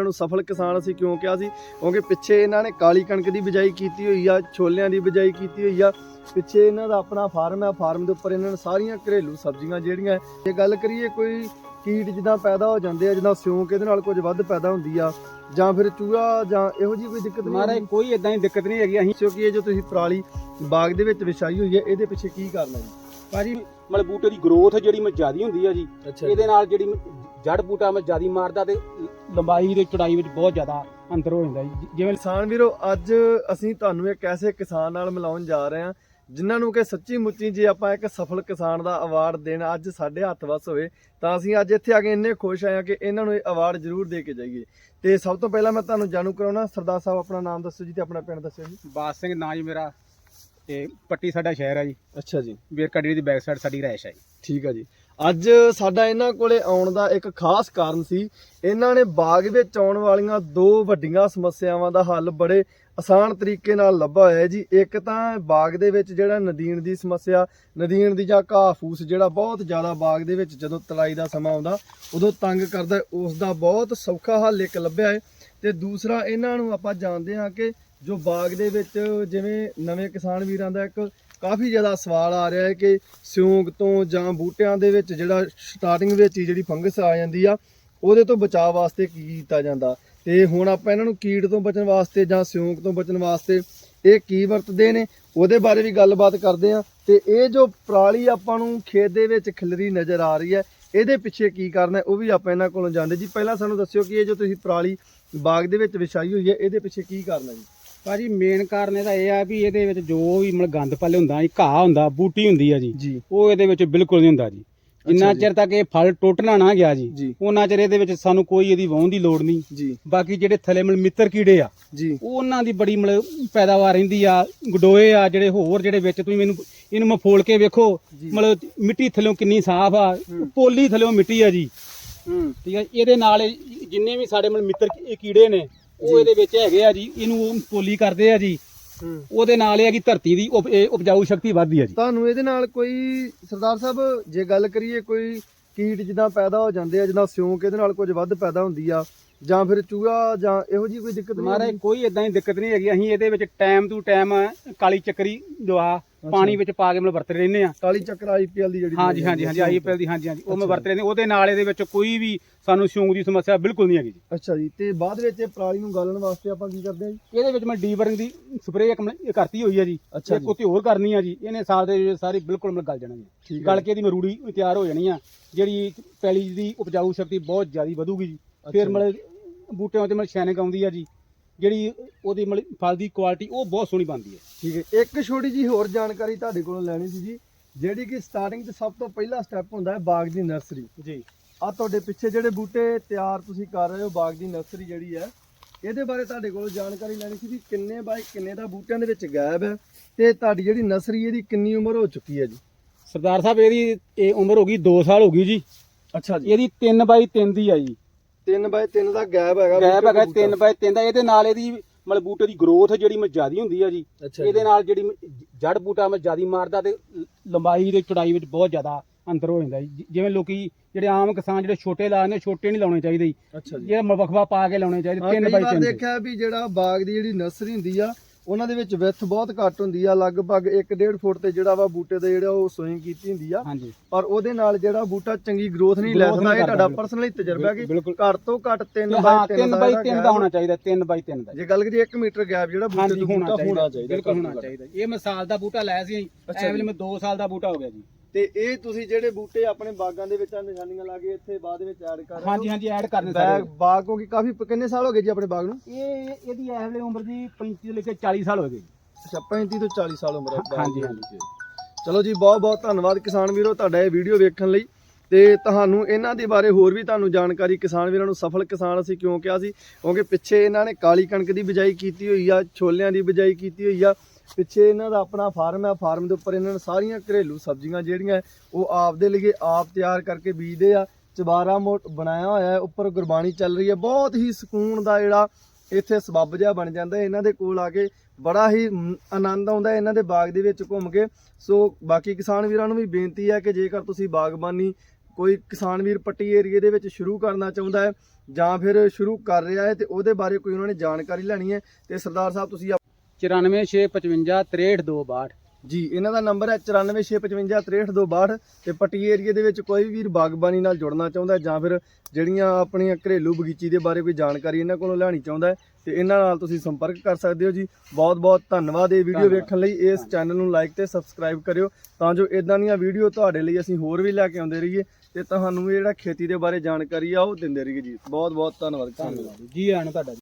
ਵੀਰਾਂ ਨੂੰ ਸਫਲ ਕਿਸਾਨ ਅਸੀਂ ਕਿਉਂ ਕਿਹਾ ਸੀ? ਕਿਉਂਕਿ ਪਿੱਛੇ ਇਹਨਾਂ ਨੇ ਕਾਲੀ ਕਣਕ ਦੀ ਬਿਜਾਈ ਕੀਤੀ ਹੋਈ ਆ ਛੋਲਿਆਂ ਦੀ ਬਿਜਾਈ ਕੀਤੀ ਹੋਈ ਆ। ਪਿੱਛੇ ਇਹਨਾਂ ਦਾ ਆਪਣਾ ਫਾਰਮ ਹੈ ਫਾਰਮ ਦੇ ਉੱਪਰ ਇਹਨਾਂ ਨੇ ਸਾਰੀਆਂ ਘਰੇਲੂ ਸਬਜ਼ੀਆਂ ਜਿਹੜੀਆਂ ਜੇ ਗੱਲ ਕਰੀਏ ਕੋਈ ਕੀਟ ਜਿੱਦਾਂ ਪੈਦਾ ਹੋ ਜਾਂਦੇ ਆ ਜਿੱਦਾਂ ਸਿਉਂਕ ਇਹਦੇ ਨਾਲ ਕੁਝ ਵੱਧ ਪੈਦਾ ਹੁੰਦੀ ਆ ਜਾਂ ਫਿਰ ਚੂਹਾ ਜਾਂ ਇਹੋ ਜਿਹੀ ਕੋਈ ਦਿੱਕਤ ਨਹੀਂ ਮਹਾਰਾਜ? ਕੋਈ ਇਦਾਂ ਦੀ ਦਿੱਕਤ ਨਹੀਂ ਹੈਗੀ ਅਸੀਂ ਕਿਉਂਕਿ ਇਹ ਜੋ ਤੁਸੀਂ ਪਰਾਲੀ ਬਾਗ ਦੇ ਵਿੱਚ ਵਿਛਾਈ ਹੋਈ ਹੈ ਇਹਦੇ ਪਿੱਛੇ ਕੀ ਕਰਨਾ ਜੀ? ਭਾਜੀ ਮਤਲਬ ਬੂਟੇ ਦੀ ਗਰੋਥ ਜਿਹੜੀ ਮੈਂ ਜ਼ਿਆਦੀ ਹੁੰਦੀ ਆ ਜੀ ਅੱਛਾ। ਇਹਦੇ ਨਾਲ ਜਿਹੜੀ ਜੜ ਬੂਟਾ ਮੈਂ ਜ਼ਿਆਦੀ ਮਾਰਦਾ ਤੇ ਲੰਬਾਈ ਤੇ ਚੌੜਾਈ ਵਿੱਚ ਬਹੁਤ ਜ਼ਿਆਦਾ ਅੰਤਰ ਹੋ ਜਾਂਦਾ ਜੀ। ਜਿਵੇਂ ਕਿਸਾਨ ਵੀਰੋ ਅੱਜ ਅਸੀਂ ਤੁਹਾਨੂੰ ਇੱਕ ਐਸੇ ਕਿਸਾਨ ਨਾਲ ਮਿਲਾਉਣ ਜਾ ਰਹੇ ਹਾਂ ਜਿਨ੍ਹਾਂ ਨੂੰ ਕਿ ਸੱਚੀ ਮੁੱਚੀ ਜੇ ਆਪਾਂ ਇੱਕ ਸਫਲ ਕਿਸਾਨ ਦਾ ਅਵਾਰਡ ਦੇਣਾ ਅੱਜ ਸਾਡੇ ਹੱਥ ਵੱਸ ਹੋਵੇ ਤਾਂ ਅਸੀਂ ਅੱਜ ਇੱਥੇ ਆ ਕੇ ਇੰਨੇ ਖੁਸ਼ ਆਏ ਹਾਂ ਕਿ ਇਹਨਾਂ ਨੂੰ ਇਹ ਅਵਾਰਡ ਜ਼ਰੂਰ ਦੇ ਕੇ ਜਾਈਏ। ਤੇ ਸਭ ਤੋਂ ਪਹਿਲਾਂ ਮੈਂ ਤੁਹਾਨੂੰ ਜਾਣੂ ਕਰਾਉਣਾ ਸਰਦਾਰ ਸਾਹਿਬ ਆਪਣਾ ਨਾਮ ਦੱਸੋ ਜੀ ਤੇ ਆਪਣਾ ਪਿੰਡ ਦੱਸੋ ਜੀ। ਬਾਸ ਸਿੰਘ ਨਾਂ ਜੀ ਮੇਰਾ। ਤੇ ਪੱਟੀ ਸਾਡਾ ਸ਼ਹਿਰ ਹੈ ਜੀ। ਅੱਛਾ ਜੀ। ਵੇਰਕਾ ਡੇਰੀ ਦੀ ਬੈਕ ਸਾਈਡ ਸਾਡੀ ਰਹਿਸ਼ ਹੈ ਜੀ। ਠੀਕ ਹੈ ਜੀ। ਅੱਜ ਸਾਡਾ ਇਹਨਾਂ ਕੋਲੇ ਆਉਣ ਦਾ ਇੱਕ ਖਾਸ ਕਾਰਨ ਸੀ ਇਹਨਾਂ ਨੇ ਬਾਗ ਵਿੱਚ ਆਉਣ ਵਾਲੀਆਂ ਦੋ ਵੱਡੀਆਂ ਸਮੱਸਿਆਵਾਂ ਦਾ ਹੱਲ ਬੜੇ ਆਸਾਨ ਤਰੀਕੇ ਨਾਲ ਲੱਭਾ ਹੋਇਆ ਜੀ। ਇੱਕ ਤਾਂ ਬਾਗ ਦੇ ਵਿੱਚ ਜਿਹੜਾ ਨਦੀਨ ਦੀ ਸਮੱਸਿਆ ਨਦੀਨ ਦੀ ਜਾਂ ਘਾਹ ਫੂਸ ਜਿਹੜਾ ਬਹੁਤ ਜ਼ਿਆਦਾ ਬਾਗ ਦੇ ਵਿੱਚ ਜਦੋਂ ਤਲਾਈ ਦਾ ਸਮਾਂ ਆਉਂਦਾ ਉਦੋਂ ਤੰਗ ਕਰਦਾ ਉਸ ਦਾ ਬਹੁਤ ਸੌਖਾ ਹੱਲ ਇੱਕ ਲੱਭਿਆ ਹੈ। ਤੇ ਦੂਸਰਾ ਇਹਨਾਂ ਨੂੰ ਆਪਾਂ ਜਾਣਦੇ ਹਾਂ ਕਿ ਜੋ ਬਾਗ ਦੇ ਵਿੱਚ ਜਿਵੇਂ ਨਵੇਂ ਕਿਸਾਨ ਵੀਰਾਂ ਦਾ ਇੱਕ ਕਾਫੀ ਜ਼ਿਆਦਾ ਸਵਾਲ ਆ ਰਿਹਾ ਹੈ ਕਿ ਸਿਉਂਕ ਤੋਂ ਜਾਂ ਬੂਟਿਆਂ ਦੇ ਵਿੱਚ ਜਿਹੜਾ ਸਟਾਰਟਿੰਗ ਵਿੱਚ ਹੀ ਜਿਹੜੀ ਫੰਗਸ ਆ ਜਾਂਦੀ ਆ, ਉਹਦੇ ਤੋਂ ਬਚਾਅ ਵਾਸਤੇ ਕੀ ਕੀਤਾ ਜਾਂਦਾ? ਤੇ ਹੁਣ ਆਪਾਂ ਇਹਨਾਂ ਨੂੰ ਕੀੜ ਤੋਂ ਬਚਣ ਵਾਸਤੇ ਜਾਂ ਸਿਉਂਕ ਤੋਂ ਬਚਣ ਵਾਸਤੇ ਇਹ ਕੀ ਵਰਤਦੇ ਨੇ? ਉਹਦੇ ਬਾਰੇ ਵੀ ਗੱਲਬਾਤ ਕਰਦੇ ਆ ਤੇ ਇਹ ਜੋ ਪਰਾਲੀ ਆਪਾਂ ਨੂੰ ਖੇਤ ਦੇ ਵਿੱਚ ਖਿਲਰੀ ਨਜ਼ਰ ਆ ਰਹੀ ਹੈ, ਇਹਦੇ ਪਿੱਛੇ ਕੀ ਕਰਨਾ ਉਹ ਵੀ ਆਪਾਂ ਇਹਨਾਂ ਕੋਲੋਂ ਜਾਣਦੇ ਜੀ, ਪਹਿਲਾਂ ਸਾਨੂੰ ਦੱਸਿਓ ਕਿ ਇਹ ਜੋ ਤੁਸੀਂ ਪਰਾਲੀ ਬਾਗ ਦੇ ਵਿੱਚ ਵਿਛਾਈ ਹੋਈ ਹੈ, ਇਹਦੇ ਪਿੱਛੇ ਕੀ ਕਰਨਾ ਜੀ? ਭਾਜੀ ਮੇਨ ਕਾਰਨ ਇਹਦਾ ਇਹ ਆ ਵੀ ਇਹਦੇ ਵਿੱਚ ਜੋ ਵੀ ਮਤਲਬ ਗੰਦ ਪੱਲੇ ਹੁੰਦਾ ਜੀ ਘਾਹ ਹੁੰਦਾ ਬੂਟੀ ਹੁੰਦੀ ਆ ਜੀ ਉਹ ਇਹਦੇ ਵਿੱਚ ਬਿਲਕੁਲ ਨਹੀਂ ਹੁੰਦਾ ਜੀ ਜਿੰਨਾ। ਚਿਰ ਤੱਕ ਇਹ ਫਲ ਟੁੱਟਣਾ ਨਾ ਗਿਆ ਜੀ ਉਹਨਾਂ ਚਿਰ ਇਹਦੇ ਵਿੱਚ ਸਾਨੂੰ ਕੋਈ ਇਹਦੀ ਵਾਹੁਣ ਦੀ ਲੋੜ ਨਹੀਂ ਜੀ ਬਾਕੀ ਜਿਹੜੇ ਥੱਲੇ ਮਤਲਬ ਮਿੱਤਰ ਕੀੜੇ ਆ ਜੀ ਉਹਨਾਂ ਦੀ ਬੜੀ ਮਤਲਬ ਪੈਦਾਵਾਰ ਰਹਿੰਦੀ ਆ ਗਡੋਏ ਆ ਜਿਹੜੇ ਹੋਰ ਜਿਹੜੇ ਵਿੱਚ ਤੁਸੀਂ ਮੈਨੂੰ ਇਹਨੂੰ ਮੈਂ ਫੋਲ ਕੇ ਵੇਖੋ। ਮਤਲਬ ਮਿੱਟੀ ਥੱਲੋਂ ਕਿੰਨੀ ਸਾਫ਼ ਆ। ਪੋਲੀ ਥੱਲੋਂ ਮਿੱਟੀ ਆ ਜੀ ਹੂੰ ਠੀਕ ਹੈ ਇਹਦੇ ਨਾਲ ਜਿੰਨੇ ਵੀ ਸਾਡੇ ਮਤਲਬ ਮਿੱਤਰ ਕੀੜੇ ਨੇ। ਉਹ ਇਹਦੇ ਵਿੱਚ ਹੈਗੇ ਆ ਜੀ ਇਹਨੂੰ ਉਹ ਪੋਲੀ ਕਰਦੇ ਆ ਜੀ। ਹੂੰ। ਉਹਦੇ ਨਾਲ ਇਹ ਆ ਕਿ ਧਰਤੀ ਦੀ ਉਪ- ਇਹ ਉਪਜਾਊ ਸ਼ਕਤੀ ਵੱਧਦੀ ਆ ਜੀ। ਤੁਹਾਨੂੰ ਇਹਦੇ ਨਾਲ ਕੋਈ ਸਰਦਾਰ ਸਾਹਿਬ ਜੇ ਗੱਲ ਕਰੀਏ ਕੋਈ ਕੀਟ ਜਿੱਦਾਂ ਪੈਦਾ ਹੋ ਜਾਂਦੇ ਆ ਜਿੱਦਾਂ ਸਿਉਂਕ ਇਹਦੇ ਨਾਲ ਕੁਝ ਵੱਧ ਪੈਦਾ ਹੁੰਦੀ ਆ ਜਾਂ ਫਿਰ ਚੂਹਾ ਜਾਂ ਇਹੋ ਜਿਹੀ ਕੋਈ ਦਿੱਕਤ ਨਹੀਂ ਮਹਾਰਾਜ? ਕੋਈ ਇਦਾਂ ਦੀ ਦਿੱਕਤ ਨਹੀਂ ਹੈਗੀ ਅਸੀਂ ਇਹਦੇ ਵਿੱਚ ਟਾਈਮ ਟੂ ਟਾਈਮ ਕਾਲੀ ਚੱਕਰੀ ਜੋ ਆ ਪਾਣੀ ਵਿੱਚ ਪਾ ਕੇ ਮਤਲਬ ਵਰਤ ਰਹਿੰਦੇ ਆ। ਕਾਲੀ ਚੱਕਰ ਆਈਪੀਐਲ ਦੀ ਜਿਹੜੀ ਹਾਂਜੀ ਹਾਂਜੀ ਹਾਂਜੀ ਆਈਪੀਐਲ ਦੀ ਹਾਂਜੀ ਹਾਂਜੀ ਉਹ ਮੈਂ ਵਰਤ ਰਹਿੰਦੇ ਉਹਦੇ ਨਾਲ ਇਹਦੇ ਵਿੱਚ ਕੋਈ ਵੀ ਸਾਨੂੰ ਸਿਉਂਕ ਦੀ ਸਮੱਸਿਆ ਬਿਲਕੁਲ ਨਹੀਂ ਹੈਗੀ ਜੀ। ਅੱਛਾ ਜੀ ਤੇ ਬਾਅਦ ਵਿੱਚ ਇਹ ਪਰਾਲੀ ਨੂੰ ਗਾਲਣ ਵਾਸਤੇ ਆਪਾਂ ਕੀ ਕਰਦੇ ਆ ਜੀ? ਇਹਦੇ ਵਿੱਚ ਮੈਂ ਡੀਵਰਿੰਗ ਦੀ ਸਪਰੇਅ ਇੱਕ ਕਰਤੀ ਹੋਈ ਆ ਜੀ। ਇੱਕ ਉੱਤੇ ਹੋਰ ਕਰਨੀ ਆ ਜੀ। ਇਹਨੇ ਸਾਲ ਦੇ ਸਾਰੀ ਬਿਲਕੁਲ ਮੈਂ ਗਲ ਜਾਣਾ ਜੀ। ਗਲ ਕੇ ਇਹਦੀ ਮਰੂੜੀ ਤਿਆਰ ਹੋ ਜਾਣੀ ਆ। ਜਿਹੜੀ ਪੈਲੀ ਦੀ ਉਪਜਾਊ ਸ਼ਕਤੀ ਬਹੁਤ ਜ਼ਿਆਦਾ ਵਧੂਗੀ ਜੀ। ਫਿਰ। ਮਤਲਬ ਬੂਟਿਆਂ ਤੇ ਮਤਲਬ ਸ਼ੈਨਿੰਗ ਆਉਂਦੀ ਆ ਜੀ। ਜਿਹੜੀ ਉਹਦੀ ਮਤਲਬ ਫਲ ਦੀ ਕੁਆਲਿਟੀ ਉਹ ਬਹੁਤ ਸੋਹਣੀ ਬਣਦੀ ਹੈ। ਠੀਕ ਹੈ। ਇੱਕ ਛੋਟੀ ਜੀ ਹੋਰ ਜਾਣਕਾਰੀ ਤੁਹਾਡੇ ਕੋਲੋਂ ਲੈਣੀ ਸੀ ਜੀ। ਜਿਹੜੀ ਕਿ ਸਟਾਰਟਿੰਗ ਤੇ ਸਭ ਤੋਂ ਪਹਿਲਾ ਸਟੈਪ ਹੁੰਦਾ ਹੈ ਬਾਗ ਦੀ ਨਰਸਰੀ ਜੀ। ਆ ਤੁਹਾਡੇ ਪਿੱਛੇ ਜਿਹੜੇ ਬੂਟੇ ਤਿਆਰ ਤੁਸੀਂ ਕਰ ਰਹੇ ਹੋ ਬਾਗ ਦੀ ਨਰਸਰੀ ਜਿਹੜੀ ਹੈ ਇਹਦੇ ਬਾਰੇ ਤੁਹਾਡੇ ਕੋਲੋਂ ਜਾਣਕਾਰੀ ਲੈਣੀ ਸੀ ਵੀ ਕਿੰਨੇ ਬਾਈ ਕਿੰਨੇ ਦਾ ਬੂਟਿਆਂ ਦੇ ਵਿੱਚ ਗਾਇਬ ਹੈ ਤੇ ਤੁਹਾਡੀ ਜਿਹੜੀ ਨਰਸਰੀ ਇਹਦੀ ਕਿੰਨੀ ਉਮਰ ਹੋ ਚੁੱਕੀ ਹੈ ਜੀ? ਸਰਦਾਰ ਸਾਹਿਬ ਇਹਦੀ ਇਹ ਉਮਰ ਹੋ ਗਈ 2 ਸਾਲ ਹੋ ਗਈ ਜੀ। ਅੱਛਾ ਜੀ। ਇਹਦੀ 3 ਬਾਈ 3 ਦੀ ਆ ਜੀ 3 ਬਾਈ 3 ਦਾ ਗੈਪ ਹੈਗਾ ਗੈਪ ਬੂਟੇ ਹੈਗਾ ਤੋਂ 3 ਬਾਈ 3 ਦਾ। ਇਹਦੇ ਨਾਲ ਇਹਦੀ ਮਤਲਬ ਬੂਟੇ ਦੀ ਗਰੋਥ ਜਿਹੜੀ ਮੈਂ ਜ਼ਿਆਦੀ ਹੁੰਦੀ ਆ ਜੀ। ਅੱਛਾ ਇਹਦੇ ਜੀ। ਨਾਲ ਜਿਹੜੀ ਜੜ ਬੂਟਾ ਮੈਂ ਜ਼ਿਆਦੀ ਮਾਰਦਾ ਤੇ ਲੰਬਾਈ ਤੇ ਚੌੜਾਈ ਵਿੱਚ ਬਹੁਤ ਜ਼ਿਆਦਾ ਅੰਤਰ ਹੋ ਜਾਂਦਾ ਜੀ। ਜਿਵੇਂ ਲੋਕੀ ਜਿਹੜੇ ਆਮ ਕਿਸਾਨ ਜਿਹੜੇ ਛੋਟੇ ਲਾਉਂਦੇ ਛੋਟੇ ਨਹੀਂ ਲਾਉਣੇ ਚਾਹੀਦੇ ਜੀ। ਅੱਛਾ ਜੀ। ਜਿਹੜੇ ਪਾ ਕੇ ਲਾਉਣੇ ਚਾਹੀਦੇ ਹਾਂ, 3 ਕਈ ਬਾਈ ਵਾਰ 3 ਦੇਖਿਆ ਵੀ ਜਿਹੜਾ ਬਾਗ ਦੀ ਜਿਹੜੀ ਨਰਸਰੀ ਹੁੰਦੀ ਆ ਉਹਨਾਂ ਦੇ ਵਿੱਚ ਵਿੱਥ ਬਹੁਤ ਘੱਟ ਹੁੰਦੀ ਆ ਲਗਭਗ 1.5 ਫੁੱਟ ਤੇ ਜਿਹੜਾ ਵਾ ਬੂਟੇ ਦੇ ਜਿਹੜਾ ਉਹ ਸੋਇੰਗ ਕੀਤੀ ਹੁੰਦੀ ਆ। ਹਾਂਜੀ। ਪਰ ਉਹਦੇ ਨਾਲ ਜਿਹੜਾ ਬੂਟਾ ਚੰਗੀ ਗਰੋਥ ਨਹੀਂ ਲੈ ਸਕਦਾ ਇਹ ਤੁਹਾਡਾ ਪਰਸਨਲੀ ਤਜਰਬਾ ਕਿ ਘੱਟ ਤੋਂ ਘੱਟ 3 ਹਾਂ ਬਾਈ 3 3 ਬਾਈ 3 ਦਾ ਹੋਣਾ ਚਾਹੀਦਾ 3 ਬਾਈ 3 ਦਾ। ਜੇ ਗੱਲ ਕਰੀਏ 1 ਮੀਟਰ ਗੈਪ ਜਿਹੜਾ ਬੂਟੇ ਤੋਂ ਹੋਣਾ ਚਾਹੀਦਾ ਬਿਲਕੁਲ ਹੋਣਾ। ਚਾਹੀਦਾ। ਇਹ ਮੈਂ ਸਾਲ ਦਾ ਬੂਟਾ ਲਾਇਆ ਸੀ। ਐਵੇਂ। ਮੈਂ 2 ਸਾਲ ਦਾ ਬੂਟਾ ਹੋ ਗਿਆ ਜੀ। ਤੇ ਇਹ ਤੁਸੀਂ ਜਿਹੜੇ ਬੂਟੇ ਆਪਣੇ ਬਾਗਾਂ ਦੇ ਵਿੱਚ ਆ ਨਿਸ਼ਾਨੀਆਂ ਲਾ ਕੇ ਇੱਥੇ ਬਾਅਦ ਵਿੱਚ ਐਡ ਕਰ ਰਹੇ ਹੋ? ਹਾਂਜੀ ਹਾਂਜੀ ਐਡ ਕਰਨੇ ਬਾਗ ਸਾਰੇ ਬਾਗ ਕਿਉਂਕਿ ਕਾਫੀ ਕਿੰਨੇ ਸਾਲ ਹੋ ਗਏ ਜੀ ਆਪਣੇ ਬਾਗ ਨੂੰ? ਇਹ ਇਹਦੀ ਐਵਲੇ ਉਮਰ ਜੀ 35 ਤੋਂ ਲੈ ਕੇ 40 ਸਾਲ ਹੋ ਗਏ ਅੱਛਾ 35 ਤੋਂ 40 ਸਾਲ ਉਮਰ ਹੈ ਬਾਗ ਹਾਂਜੀ, ਦੀ। ਹਾਂਜੀ। ਚਲੋ ਜੀ ਬਹੁਤ ਬਹੁਤ ਧੰਨਵਾਦ ਕਿਸਾਨ ਵੀਰੋ ਤੁਹਾਡਾ ਇਹ ਵੀਡੀਓ ਵੇਖਣ ਲਈ। ਤੇ ਤੁਹਾਨੂੰ ਇਹਨਾਂ ਦੇ ਬਾਰੇ ਹੋਰ ਵੀ ਤੁਹਾਨੂੰ ਜਾਣਕਾਰੀ ਕਿਸਾਨ ਵੀਰਾਂ ਨੂੰ ਸਫਲ ਕਿਸਾਨ ਅਸੀਂ ਕਿਉਂ ਕਿਹਾ ਸੀ? ਕਿਉਂਕਿ ਪਿੱਛੇ ਇਹਨਾਂ ਨੇ ਕਾਲੀ ਕਣਕ ਦੀ ਬਿਜਾਈ ਕੀਤੀ ਹੋਈ ਆ ਛੋਲਿਆਂ ਦੀ ਬਿਜਾਈ ਕੀਤੀ ਹੋਈ ਆ ਪਿੱਛੇ ਇਹਨਾਂ ਦਾ ਆਪਣਾ ਫਾਰਮ ਹੈ ਫਾਰਮ ਦੇ ਉੱਪਰ ਇਹਨਾਂ ਨੇ ਸਾਰੀਆਂ ਘਰੇਲੂ ਸਬਜ਼ੀਆਂ ਜਿਹੜੀਆਂ ਉਹ ਆਪ ਦੇ ਲਈ ਆਪ ਤਿਆਰ ਕਰਕੇ ਬੀਜਦੇ ਆ। ਚਬਾਰਾ ਮੋਟ ਬਣਾਇਆ ਹੋਇਆ ਹੈ, ਉੱਪਰ ਗੁਰਬਾਣੀ ਚੱਲ ਰਹੀ ਹੈ। ਬਹੁਤ ਹੀ ਸਕੂਨ ਦਾ ਜਿਹੜਾ ਇੱਥੇ ਸਬੱਬ ਜਿਹਾ ਬਣ ਜਾਂਦਾ ਇਹਨਾਂ ਦੇ ਕੋਲ ਆ ਕੇ ਬੜਾ ਹੀ ਆਨੰਦ ਆਉਂਦਾ ਇਹਨਾਂ ਦੇ ਬਾਗ ਦੇ ਵਿੱਚ ਘੁੰਮ ਕੇ। ਸੋ ਬਾਕੀ ਕਿਸਾਨ ਵੀਰਾਂ ਨੂੰ ਵੀ ਬੇਨਤੀ ਹੈ ਕਿ ਜੇਕਰ ਤੁਸੀਂ ਬਾਗਬਾਨੀ ਕੋਈ ਕਿਸਾਨ ਵੀਰ ਪੱਟੀ ਏਰੀਏ ਦੇ ਵਿੱਚ ਸ਼ੁਰੂ ਕਰਨਾ ਚਾਹੁੰਦਾ ਹੈ ਜਾਂ ਫਿਰ ਸ਼ੁਰੂ ਕਰ ਰਿਹਾ ਹੈ ਤੇ ਉਹਦੇ ਬਾਰੇ ਕੋਈ ਉਹਨਾਂ ਨੇ ਜਾਣਕਾਰੀ ਲੈਣੀ ਹੈ ਤੇ ਸਰਦਾਰ ਸਾਹਿਬ, ਤੁਸੀਂ 9465563262 ਜੀ ਇਹਨਾਂ ਦਾ ਨੰਬਰ ਹੈ 9465563262 ਤੇ ਪੱਟੀ ਏਰੀਏ ਦੇ ਵਿੱਚ ਕੋਈ ਵੀਰ ਬਾਗਬਾਨੀ ਨਾਲ ਜੁੜਨਾ ਚਾਹੁੰਦਾ ਹੈ ਜਾਂ ਫਿਰ ਜਿਹੜੀਆਂ ਆਪਣੀਆਂ ਘਰੇਲੂ ਬਗੀਚੀ ਦੇ ਬਾਰੇ ਕੋਈ ਜਾਣਕਾਰੀ ਇਹਨਾਂ ਕੋਲੋਂ ਲੈਣੀ ਚਾਹੁੰਦਾ ਤੇ ਇਹਨਾਂ ਨਾਲ ਤੁਸੀਂ ਸੰਪਰਕ ਕਰ ਸਕਦੇ ਹੋ ਜੀ। ਬਹੁਤ ਬਹੁਤ ਧੰਨਵਾਦ ਇਹ ਵੀਡੀਓ। ਵੇਖਣ ਲਈ। ਇਸ ਚੈਨਲ ਨੂੰ ਲਾਈਕ ਤੇ ਸਬਸਕ੍ਰਾਈਬ ਕਰਿਓ ਤਾਂ ਜੋ ਇਦਾਂ ਦੀਆਂ ਵੀਡੀਓ ਤੁਹਾਡੇ ਲਈ ਅਸੀਂ ਹੋਰ ਵੀ ਲੈ ਕੇ ਆਉਂਦੇ ਰਹੀਏ ਤੇ ਤੁਹਾਨੂੰ ਵੀ ਜਿਹੜਾ ਖੇਤੀ ਦੇ ਬਾਰੇ ਜਾਣਕਾਰੀ ਆ ਉਹ ਦਿੰਦੇ ਰਹੀਏ ਜੀ। ਬਹੁਤ ਬਹੁਤ ਧੰਨਵਾਦ। ਧੰਨਵਾਦ। ਜੀ ਨੂੰ ਤੁਹਾਡਾ।